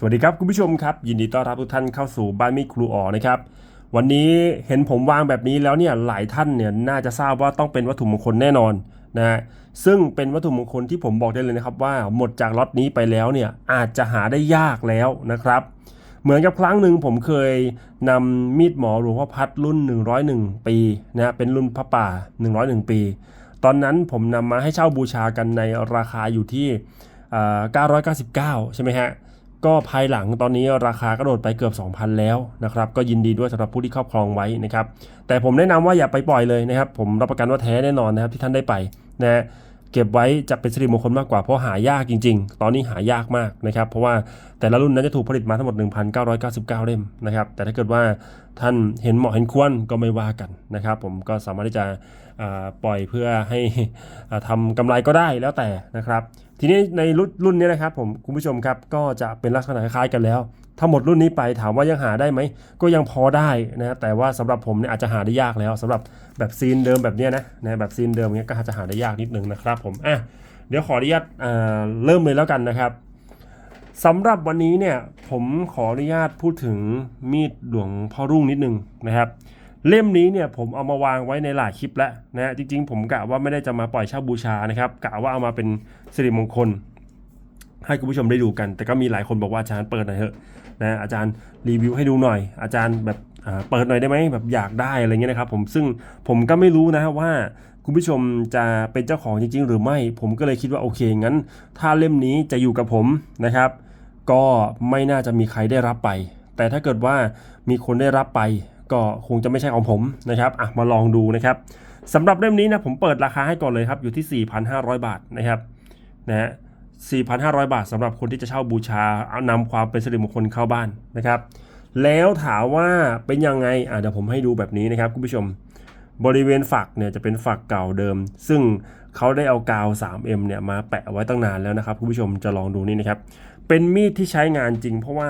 สวัสดีครับคุณผู้ชมครับ ยินดีต้อนรับทุกท่านเข้าสู่บ้านมีครูอ๋อนะครับวันนี้เห็นผมวางแบบนี้แล้วเนี่ยหลายท่านเนี่ยน่าจะทราบว่าต้องเป็นวัตถุมงคลแน่นอนนะฮะซึ่งเป็นวัตถุมงคลที่ผมบอกได้เลยนะครับว่าหมดจากล็อตนี้ไปแล้วเนี่ยอาจจะหาได้ยากแล้วนะครับ เหมือนกับครั้งหนึ่งผมเคยนำมีดหมอหลวงพ่อพัดรุ่น 101 ปีนะฮะเป็นรุ่นพระป่า 101 ปี ตอนนั้นผมนำมาให้เช่าบูชากันในราคาอยู่ที่อ่า999 ใช่ไหมฮะ ก็ภายหลังตอนนี้ราคากระโดดไปเกือบ 2,000 แล้วนะครับก็ยินดีด้วยสำหรับผู้ที่ครอบครองไว้นะครับแต่ผมแนะนำว่าอย่าไปปล่อยเลยนะครับ ผมรับประกันว่าแท้แน่นอนนะครับที่ท่านได้ไปนะ เก็บไว้จะเป็นสิริมงคลมากกว่าเพราะหายากจริง ๆ ตอนนี้หายากมากนะครับ เพราะว่าแต่ละรุ่นนั้นจะถูกผลิตมาทั้งหมด 1,999 เล่มนะครับ แต่ถ้าเกิดว่าท่านเห็นเหมาะเห็นควรก็ไม่ว่ากันนะครับ ผมก็สามารถที่จะปล่อยเพื่อให้อ่าทำกำไรก็ได้แล้วแต่นะครับ ทีนี้ในรุ่นรุ่นนี้นะครับผมคุณผู้ชมครับก็จะเป็นลักษณะคล้ายๆกันแล้ว ถ้าหมดรุ่นนี้ไปถามว่ายังหาได้ไหม ก็ยังพอได้นะแต่ว่าสำหรับผมเนี่ยอาจจะหาได้ยากแล้วสำหรับแบบซีนเดิมแบบเนี้ยนะนะแบบซีนเดิมเนี้ยก็อาจจะหาได้ยากนิดนึงนะครับผมอะเดี๋ยวขออนุญาตอ่าเริ่มเลยแล้วกันนะครับสำหรับวันนี้เนี่ยผมขออนุญาตพูดถึงมีดหลวงพ่อรุ่งนิดนึงนะครับเล่มนี้เนี่ยผมเอามาวางไว้ในหลายคลิปแล้วนะฮะจริงๆ ผมกะว่าไม่ได้จะมาปล่อยเช่าบูชานะครับกะว่าเอามาเป็นสิริมงคล ให้คุณผู้ชมได้ดูกัน แต่ก็มีหลายคนบอกว่าอาจารย์เปิดหน่อยเถอะ นะอาจารย์รีวิวให้ดูหน่อย อาจารย์แบบเปิดหน่อยได้ไหมแบบอยากได้อะไรเงี้ยนะครับผมซึ่งผมก็ไม่รู้นะว่าคุณผู้ชมจะเป็นเจ้าของจริง ๆ หรือไม่ ผมก็เลยคิดว่าโอเคงั้น ถ้าเล่มนี้จะอยู่กับผมนะครับ ก็ไม่น่าจะมีใครได้รับไป แต่ถ้าเกิดว่ามีคนได้รับไป ก็คงจะไม่ใช่ของผมนะครับอะมาลองดูนะครับสำหรับเล่มนี้นะผมเปิดราคาให้ก่อนเลยครับอยู่ที่ 4,500 บาทนะครับนะฮะ 4,500 บาทสำหรับคนที่จะเช่าบูชาเอานำความเป็นสิริมงคลเข้าบ้านนะครับ แล้วถามว่าเป็นยังไงอะเดี๋ยวผมให้ดูแบบนี้นะครับคุณผู้ชม บริเวณฝักเนี่ยจะเป็นฝักเก่าเดิม ซึ่งเขาได้เอากาว 3M เนี่ยมาแปะไว้ตั้งนานแล้วนะครับ คุณผู้ชมจะลองดูนี่นะครับ เป็นมีดที่ใช้งานจริง เพราะว่า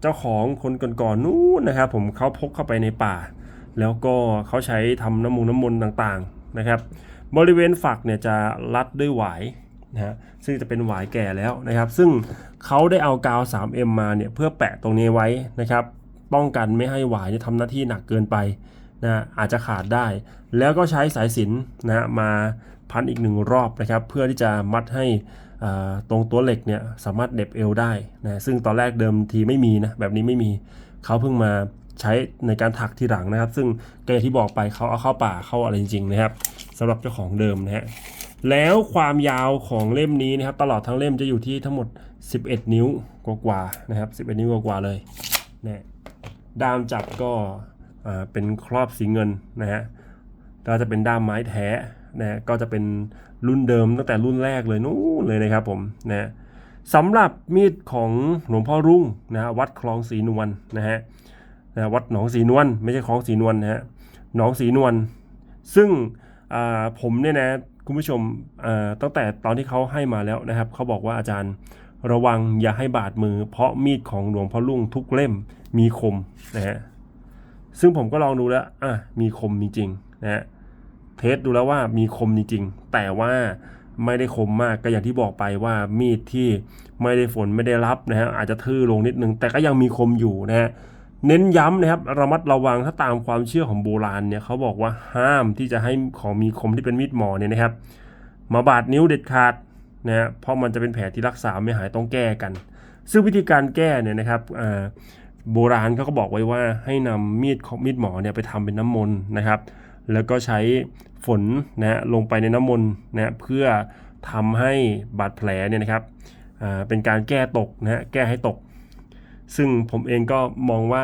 เจ้าของคนก่อนๆนู้นนะครับ ผมเขาพกเข้าไปในป่า แล้วก็เขาใช้ทำน้ำมูน้ำมนต์ต่างๆนะครับ บริเวณฝักเนี่ยจะรัดด้วยหวาย นะฮะซึ่งจะเป็นหวายแก่แล้วนะครับ ซึ่งเขาได้เอากาว 3M มาเนี่ยเพื่อแปะตรงนี้ไว้นะครับ ป้องกันไม่ให้หวายเนี่ยทำหน้าที่หนักเกินไปนะอาจจะขาดได้ แล้วก็ใช้สายสิญจนนะมาพันอีกหนึ่งรอบนะครับ เพื่อที่จะมัดให้ตรงตัวเหล็กเนี่ยสามารถเด็บเอวได้นะซึ่งตอนแรกเดิมทีไม่มีนะแบบนี้ไม่มีเขาเพิ่งมาใช้ในการถักที่หลังนะครับ ซึ่งแกที่บอกไปเขาเอาเข้าป่าเข้าอะไรจริงๆนะครับสำหรับเจ้าของเดิมนะฮะ แล้วความยาวของเล่มนี้นะครับ ตลอดทั้งเล่มจะอยู่ที่ทั้งหมด 11 นิ้วกว่าๆนะครับ 11 นิ้วกว่าๆเลยนะด้ามจับก็เป็นครอบสีเงินนะฮะก็จะเป็นด้ามไม้แท้นะก็จะเป็นรุ่นเดิมตั้งแต่รุ่นแรกเลยนู่นเลยนะครับผมนะสำหรับมีดของหลวงพ่อรุ่งนะฮะวัดคลองสีนวลนะฮะนะวัดหนองสีนวลไม่ใช่คลองสีนวลนะฮะหนองสีนวลซึ่งผมเนี่ยนะ คุณผู้ชมอ่าตั้งแต่ตอนที่เขาให้มาแล้วนะครับเขาบอกว่าอาจารย์ระวังอย่าให้บาดมือ เพราะมีดของหลวงพ่อลุ่งทุกเล่มมีคมนะฮะซึ่งผมก็ลองดูแล้วอะมีคมจริงๆนะฮะเทสดูแล้วว่ามีคมจริงๆแต่ว่าไม่ได้คมมากก็อย่างที่บอกไปว่ามีดที่ไม่ได้ฝนไม่ได้รับนะฮะอาจจะทื่อลงนิดนึงแต่ก็ยังมีคมอยู่นะฮะ เน้นย้ำนะครับระมัดระวังถ้าตามความเชื่อของโบราณเนี่ยเขาบอกว่าห้ามที่จะให้ของมีคมที่เป็นมีดหมอเนี่ยนะครับ มาบาดนิ้วเด็ดขาดนะฮะเพราะมันจะเป็นแผลที่รักษาไม่หายต้องแก้กัน ซึ่งวิธีการแก้เนี่ยนะครับโบราณเขาก็บอกไว้ว่าให้นำมีดมีดหมอเนี่ยไปทำเป็นน้ำมนต์นะครับ แล้วก็ใช้ฝนนะฮะลงไปในน้ำมนต์นะฮะเพื่อทำให้บาดแผลเนี่ยนะครับอ่าเป็นการแก้ตกนะฮะแก้ให้ตก ซึ่งผมเองก็มองว่า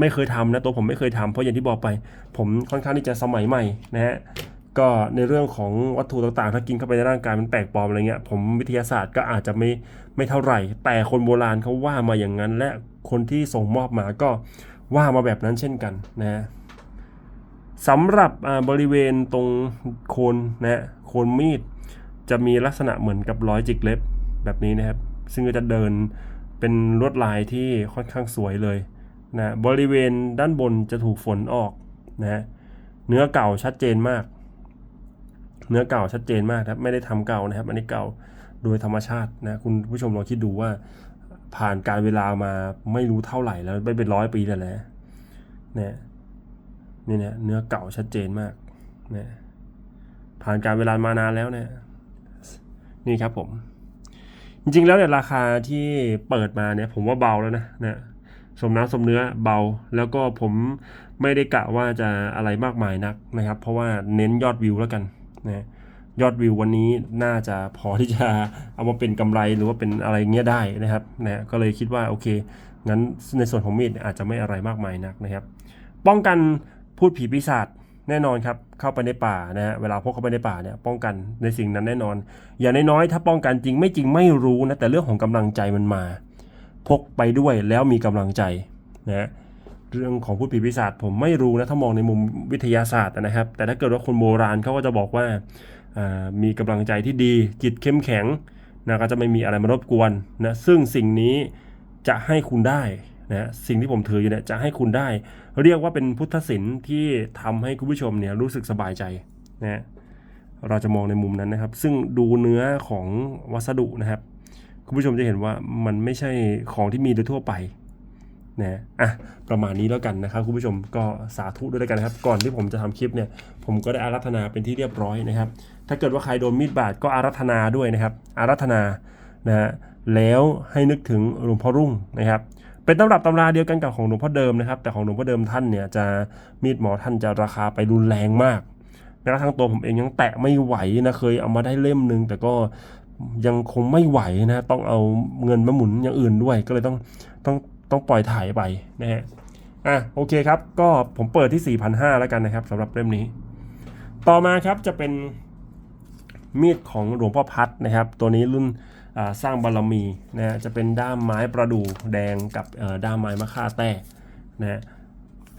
ไม่เคยทำนะตัวผมไม่เคยทำเพราะอย่างที่บอกไป ผมค่อนข้างที่จะสมัยใหม่นะฮะก็ในเรื่องของวัตถุต่างๆ ถ้ากินเข้าไปในร่างกายมันแปลกปลอมอะไรเงี้ยผมวิทยาศาสตร์ก็อาจจะไม่ไม่เท่าไหร่ แต่คนโบราณเขาว่ามาอย่างนั้น และคนที่ส่งมอบมาก็ว่ามาแบบนั้นเช่นกันนะฮะสำหรับบริเวณตรงโคนนะฮะโคนมีดจะมีลักษณะเหมือนกับรอยจิกเล็บแบบนี้นะครับ ซึ่งก็จะเดิน เป็นลวดลายที่ค่อนข้างสวยเลยนะบริเวณด้านบนจะถูกฝนออกนะเนื้อเก่าชัดเจนมาก เนื้อเก่าชัดเจนมากครับไม่ได้ทำเก่านะครับ อันนี้เก่าโดยธรรมชาตินะคุณผู้ชมลองคิดดูว่าผ่านการเวลามาไม่รู้เท่าไหร่แล้วไม่เป็นร้อยปีแล้วแหละเนี่ยนี่เนี่ยเนื้อเก่าชัดเจนมากเนี่ยผ่านการเวลามานานแล้วเนี่ยนี่ครับผม จริงๆแล้วเนี่ยราคาที่เปิดมาเนี่ยผมว่าเบาแล้วนะนี่ยสมน้ำสมเนื้อเบา แล้วก็ผมไม่ได้กะว่าจะอะไรมากมายนักนะครับ เพราะว่าเน้นยอดวิวแล้วกันนะยอดวิววันนี้น่าจะพอที่จะเอามาเป็นกำไรหรือว่าเป็นอะไรเงี้ยได้นะครับนะก็เลยคิดว่าโอเคงั้นในส่วนของมีดอาจจะไม่อะไรมากมายนักนะครับ ป้องกันพูดผีปีศาจ แน่นอนครับเข้าไปในป่านะฮะเวลาพกเข้าไปในป่าเนี่ยป้องกันในสิ่งนั้นแน่นอน อย่างน้อยๆถ้าป้องกันจริงไม่จริงไม่รู้นะแต่เรื่องของกำลังใจมันมา พกไปด้วยแล้วมีกำลังใจนะฮะเรื่องของพูดผีปีศาจผมไม่รู้นะถ้ามองในมุมวิทยาศาสตร์นะครับ แต่ถ้าเกิดว่าคนโบราณเขาก็จะบอกว่าอ่ามีกำลังใจที่ดีจิตเข้มแข็งนะก็จะไม่มีอะไรมารบกวนนะซึ่งสิ่งนี้จะให้คุณได้ นะสิ่งที่ผมถืออยู่เนี่ยจะให้คุณได้ เรียกว่าเป็นพุทธศิลป์ที่ทำให้คุณผู้ชมเนี่ยรู้สึกสบายใจนะเราจะมองในมุมนั้นนะครับ ซึ่งดูเนื้อของวัสดุนะครับ คุณผู้ชมจะเห็นว่ามันไม่ใช่ของที่มีโดยทั่วไปนะอะประมาณนี้แล้วกันนะครับคุณผู้ชมก็สาธุด้วยกันนะครับ ก่อนที่ผมจะทำคลิปเนี่ย ผมก็ได้อารัธนาเป็นที่เรียบร้อยนะครับ ถ้าเกิดว่าใครโดนมีดบาดก็อารัธนาด้วยนะครับ อารัธนานะฮะแล้วให้นึกถึงหลวงพ่อรุ่งนะครับ เป็นตำรับตำราเดียวกันกับของหลวงพ่อเดิมนะครับ แต่ของหลวงพ่อเดิมท่านเนี่ยจะมีดหมอท่านจะราคาไปรุนแรงมากแม้กระทั่งตัวผมเองยังแตะไม่ไหวนะเคยเอามาได้เล่มหนึง แต่ก็ยังคงไม่ไหวนะต้องเอาเงินมาหมุนอย่างอื่นด้วย ก็เลยต้องต้องต้องปล่อยถ่ายไปนะฮะอะโอเคครับ ก็ผมเปิดที่ 4,500 แล้วกันนะครับสำหรับเล่มนี้ ต่อมาครับจะเป็นมีดของหลวงพ่อพัดนะครับ ตัวนี้รุ่น สร้างบารมีนะฮะจะเป็นด้ามไม้ประดู่แดงกับด้ามไม้มะค่าแต้นะฮะ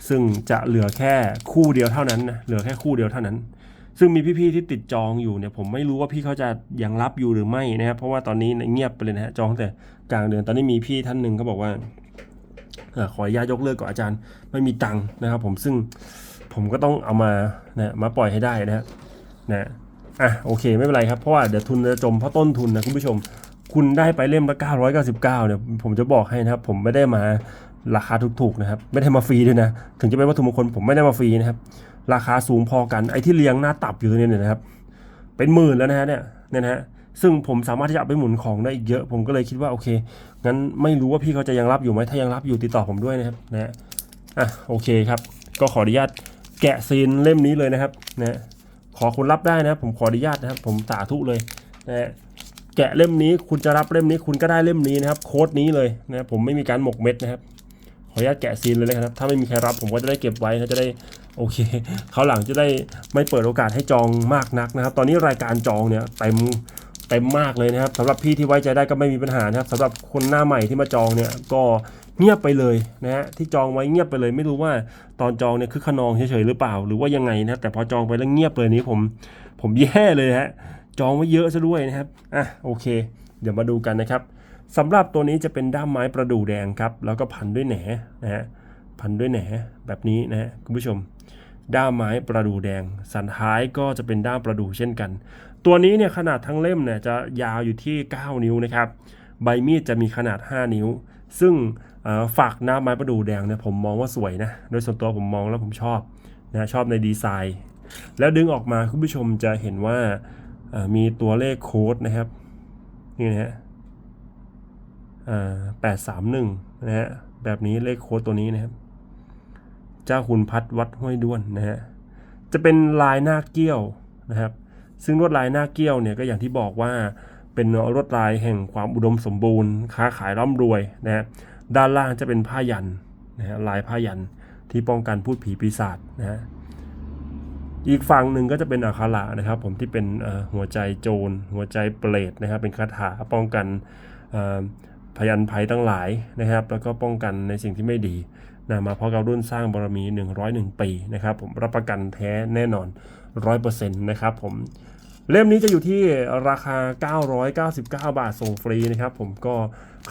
ซึ่งจะเหลือแค่คู่เดียวเท่านั้นนะเหลือแค่คู่เดียวเท่านั้น ซึ่งมีพี่ๆที่ติดจองอยู่เนี่ยผมไม่รู้ว่าพี่เขาจะยังรับอยู่หรือไม่นะครับเพราะว่าตอนนี้เงียบไปเลยนะฮะจองแต่กลางเดือนตอนนี้มีพี่ท่านหนึ่งเขาบอกว่าขออนุญาตยกเลิกก่อนอาจารย์ไม่มีตังค์นะครับ ผมซึ่งผมก็ต้องเอามานะมาปล่อยให้ได้นะฮะนะ อะโอเคไม่เป็นไรครับเพราะว่าเดี๋ยวทุนจะจมเพราะต้นทุนนะคุณผู้ชม คุณได้ไปเล่มละ999เนี่ยผมจะบอกให้นะครับผมไม่ได้มาราคาถูกๆนะครับไม่ได้มาฟรีด้วยนะถึงจะเป็นวัตถุมงคลผมไม่ได้มาฟรีนะครับราคาสูงพอกันไอ้ที่เลี้ยงหน้าตับอยู่ตรงนี้เนี่ยนะครับ เป็นหมื่นแล้วนะฮะเนี่ยเนี่ยนะฮะซึ่งผมสามารถที่จะไปหมุนของได้อีกเยอะ ผมก็เลยคิดว่าโอเคงั้นไม่รู้ว่าพี่เขาจะยังรับอยู่ไหมถ้ายังรับอยู่ติดต่อผมด้วยนะครับนะฮะอะโอเคครับ ก็ขออนุญาตแกะซีนเล่มนี้เลยนะครับนะ ขอคุณรับได้นะผมขออนุญาตนะครับ ผมสาธุเลยนะฮะแกะเล่มนี้คุณจะรับเล่มนี้คุณก็ได้เล่มนี้นะครับ โค้ดนี้เลยนะผมไม่มีการหมกเม็ดนะครับขออนุญาตแกะซีนเลยนะครับ ถ้าไม่มีใครรับผมก็จะได้เก็บไว้นะจะได้โอเคเขาหลังจะได้ไม่เปิดโอกาสให้จองมากนักนะครับ ตอนนี้รายการจองเนี่ยเต็มเต็มมากเลยนะครับสำหรับพี่ที่ไว้ใจได้ก็ไม่มีปัญหานะครับสำหรับคนหน้าใหม่ที่มาจองเนี่ยก็ เงียบไปเลยนะฮะที่จองไว้เงียบไปเลย ไม่รู้ว่าตอนจองเนี่ยคือขนองเฉยๆหรือเปล่า หรือว่ายังไงนะครับแต่พอจองไปแล้วเงียบเลยนี้ผม ผมแย่เลยฮะจองไว้เยอะซะด้วยนะครับอะโอเค เดี๋ยวมาดูกันนะครับสำหรับตัวนี้จะเป็นด้ามไม้ประดู่แดงครับ แล้วก็พันด้วยแหนนะฮะพันด้วยแหนแบบนี้นะฮะคุณผู้ชม ด้ามไม้ประดู่แดง สันท้ายก็จะเป็นด้ามประดู่เช่นกัน ตัวนี้เนี่ยขนาดทั้งเล่มเนี่ยจะยาวอยู่ที่ 9 นิ้วนะครับ ใบมีดจะมีขนาด 5 นิ้ว ซึ่ง ฝักด้าไม้ประดู่แดงเนี่ยผมมองว่าสวยนะ โดยส่วนตัวผมมองแล้วผมชอบนะชอบในดีไซน์ แล้วดึงออกมาคุณผู้ชมจะเห็นว่าอ่ามีตัวเลขโค้ดนะครับ นี่นะฮะแปดสามหนึ่งนะฮะแบบนี้เลขโค้ดตัวนี้นะครับ เจ้าคุณพัดวัดห้วยด้วนนะฮะจะเป็นลายหน้าเกี้ยวนะครับ ซึ่งลวดลายหน้าเกี้ยวเนี่ยก็อย่างที่บอกว่าเป็นลวดลายแห่งความอุดมสมบูรณ์ ค้าขายร่ำรวยนะฮะ ด้านล่างจะเป็นผ้ายันนะฮะลายผ้ายันที่ป้องกันพูดผีปีศาจนะฮะอีกฝั่งหนึ่งก็จะเป็นอัคาระนะครับ ผมที่เป็นหัวใจโจร หัวใจเปรตนะครับ เป็นคาถาป้องกันพยันภัยทั้งหลายนะครับ แล้วก็ป้องกันในสิ่งที่ไม่ดีนะมาเพราะกับรุ่นสร้างบารมี 101 ปีนะครับ ผมรับประกันแท้แน่นอน 100%นะครับผม เล่มนี้จะอยู่ที่ราคา 999 บาทส่งฟรีนะครับผมก็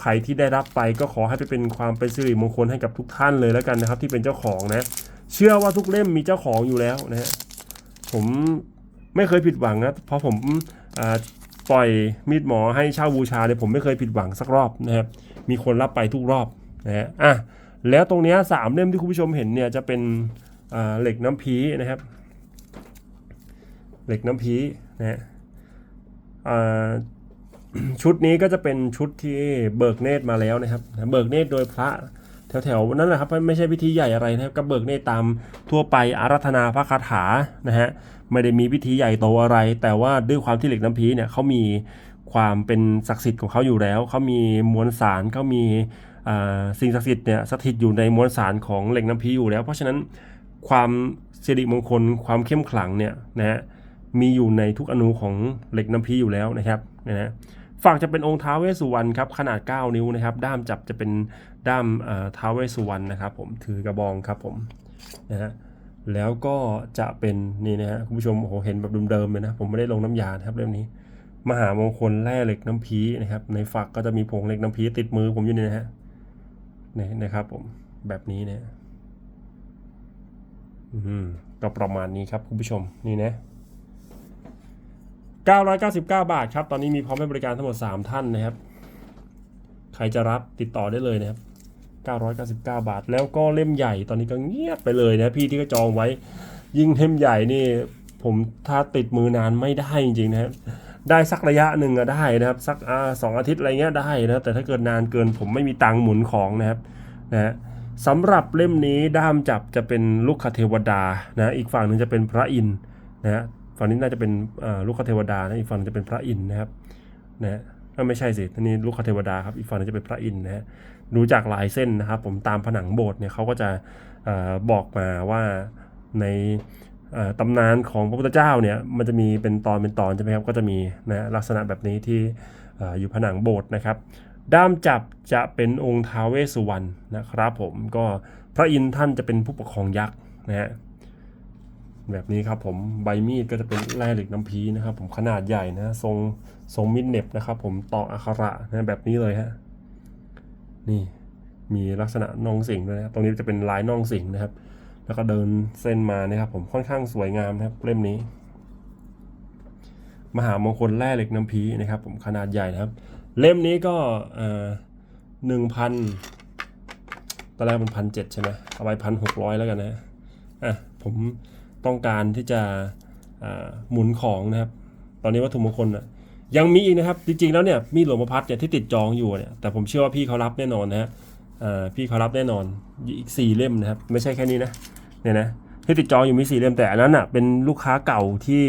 ใครที่ได้รับไปก็ขอให้ไปเป็นความเป็นสิริมงคลให้กับทุกท่านเลยแล้วกันนะครับ ที่เป็นเจ้าของนะ เชื่อว่าทุกเล่มมีเจ้าของอยู่แล้วนะฮะผมไม่เคยผิดหวังนะเพราะผมปล่อยมีดหมอให้เช่าบูชาเนี่ยผมไม่เคยผิดหวังสักรอบนะครับมีคนรับไปทุกรอบนะฮะอะแล้วตรงนี้สามเล่มที่คุณผู้ชมเห็นเนี่ยจะเป็นเหล็กน้ำพีนะครับ เหล็กน้ำพีนะฮะชุดนี้ก็จะเป็นชุดที่เบิกเนตรมาแล้วนะครับ เบิกเนตรโดยพระแถวๆนั้นแหละครับไม่ใช่พิธีใหญ่อะไรนะครับก็เบิกเนตรตามทั่วไปอารัธนาพระคาถานะฮะไม่ได้มีพิธีใหญ่โตอะไร แต่ว่าด้วยความที่เหล็กน้ำพีเนี่ยเขามีความเป็นศักดิ์สิทธิ์ของเขาอยู่แล้วเขามีมวลสารเขามีสิ่งศักดิ์สิทธิ์เนี่ยสถิตอยู่ในมวลสารของเหล็กน้ำพีอยู่แล้ว เพราะฉะนั้นความสิริมงคลความเข้มขลังเนี่ยนะฮะ มีอยู่ในทุกอนูของเหล็กน้ำพีอยู่แล้วนะครับนะฮะฝั่งจะเป็นองค์ท้าเวสุวรรณครับขนาด 9 นิ้วนะครับ ด้ามจับจะเป็นด้ามเท้าเวสุวรรณนะครับผมถือกระบองครับผมนะฮะแล้วก็จะเป็นนี่นะฮะคุณผู้ชมโอ้โหเห็นแบบเดิมๆเลยนะผมไม่ได้ลงน้ำยาครับเล่มนี้ มหามงคลแร่เหล็กน้ำพีนะครับ ในฝักก็จะมีผงเหล็กน้ำพีติดมือผมอยู่นี่นะฮะนี่นะครับ ผมแบบนี้นะอืมก็ประมาณนี้ครับคุณผู้ชมนี่นะ 999 บาทครับ ตอนนี้มีพร้อมให้บริการทั้งหมด 3 ท่านนะครับ ใครจะรับติดต่อได้เลยนะครับ 999 บาท แล้วก็เล่มใหญ่ตอนนี้ก็เงียบไปเลยนะพี่ที่ก็จองไว้ ยิ่งเล่มใหญ่นี่ ผมถ้าติดมือนานไม่ได้จริงๆนะครับได้สักระยะหนึ่งอะได้นะครับ สักอสองอาทิตย์อะไรเงี้ยได้นะครับแต่ถ้าเกิดนานเกินผมไม่มีตังค์หมุนของนะครับนะฮะสำหรับเล่มนี้ด้ามจับจะเป็นลูกคเทวดานะอีกฝั่งหนึ่งจะเป็นพระอินทร์นะฮะ ฝั่งนี้น่าจะเป็นลูกคเทวดานะอีกฝั่งนึงจะเป็นพระอินทร์นะครับนะถ้าไม่ใช่สิอันนี้ลูกคเทวดาครับอีกฝั่งนึงจะเป็นพระอินทร์นะฮะดูจากลายเส้นนะครับ ผมตามผนังโบสถ์เนี่ยเขาก็จะอบอกมาว่าในตำนานของพระพุทธเจ้าเนี่ยมันจะมีเป็นตอนเป็นตอนใช่ไหมครับก็จะมีนะลักษณะแบบนี้ที่อออยู่ผนังโบสถ์นะครับ ด้ามจับจะเป็นองค์ท้าวเวสสุวรรณนะครับ ผมก็พระอินทร์ท่านจะเป็นผู้ปกครองยักษ์นะฮะ แบบนี้ครับผมใบมีดก็จะเป็นแร่เหล็กน้ำพีนะครับ ผมขนาดใหญ่นะทรงทรงมิดเน็บนะครับ ผมตอกอักขระนะแบบนี้เลยฮะนี่มีลักษณะน่องสิงด้วยนะตรงนี้จะเป็นลายน่องสิงนะครับ แล้วก็เดินเส้นมานะครับ ผมค่อนข้างสวยงามนะครับเล่มนี้ มหามงคลแร่เหล็กน้ำพีนะครับ ผมขนาดใหญ่นะครับ เล่มนี้ก็หนึ่งพันตอนแรกมันพันเจ็ดใช่ไหมเอาไปพันหกร้อยแล้วกันนะอะผม ต้องการที่จะหมุนของนะครับ ตอนนี้วัตถุมงคลอะยังมีอีกนะครับ จริงๆแล้วเนี่ยมีหลวงประพัดเนี่ยที่ติดจองอยู่เนี่ยแต่ผมเชื่อว่าพี่เขารับแน่นอนนะฮะพี่เขารับแน่นอนอีกสี่เล่มนะครับ ไม่ใช่แค่นี้นะเนี่ยนะที่ติดจองอยู่มีสี่เล่มแต่อันนั้นอะเป็นลูกค้าเก่าที่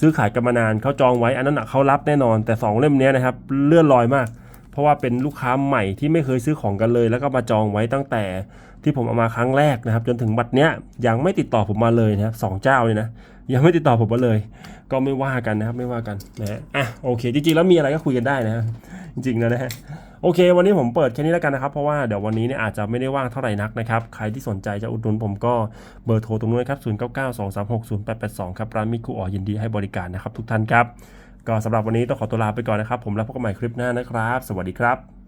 ซื้อขายกันมานานเขาจองไว้อันนั้นอะเขารับแน่นอน แต่สองเล่มนี้นะครับเลื่อนลอยมาก เพราะว่าเป็นลูกค้าใหม่ที่ไม่เคยซื้อของกันเลย แล้วก็มาจองไว้ตั้งแต่ ที่ผมเอามาครั้งแรกนะครับ จนถึงบัดเนี้ยยังไม่ติดต่อผมมาเลยนะครับสองเจ้าเลยนะยังไม่ติดต่อผมมาเลย ก็ไม่ว่ากันนะครับไม่ว่ากันนะฮะอะโอเค จริงๆแล้วมีอะไรก็คุยกันได้นะฮะจริงๆแล้วนะฮะโอเค วันนี้ผมเปิดแค่นี้แล้วกันนะครับ เพราะว่าเดี๋ยววันนี้เนี่ยอาจจะไม่ได้ว่างเท่าไหร่นักนะครับ ใครที่สนใจจะอุดหนุนผมก็เบอร์โทรตรงนู้นครับ 0 9 9 2 3 6 0 8 8 2 ครับ ร้านมิคุอ๋อยินดีให้บริการนะครับ ทุกท่านครับ ก็สำหรับวันนี้ต้องขอตัวลาไปก่อนนะครับ ผมแล้วพบกันใหม่คลิปหน้านะครับ สวัสดีครับ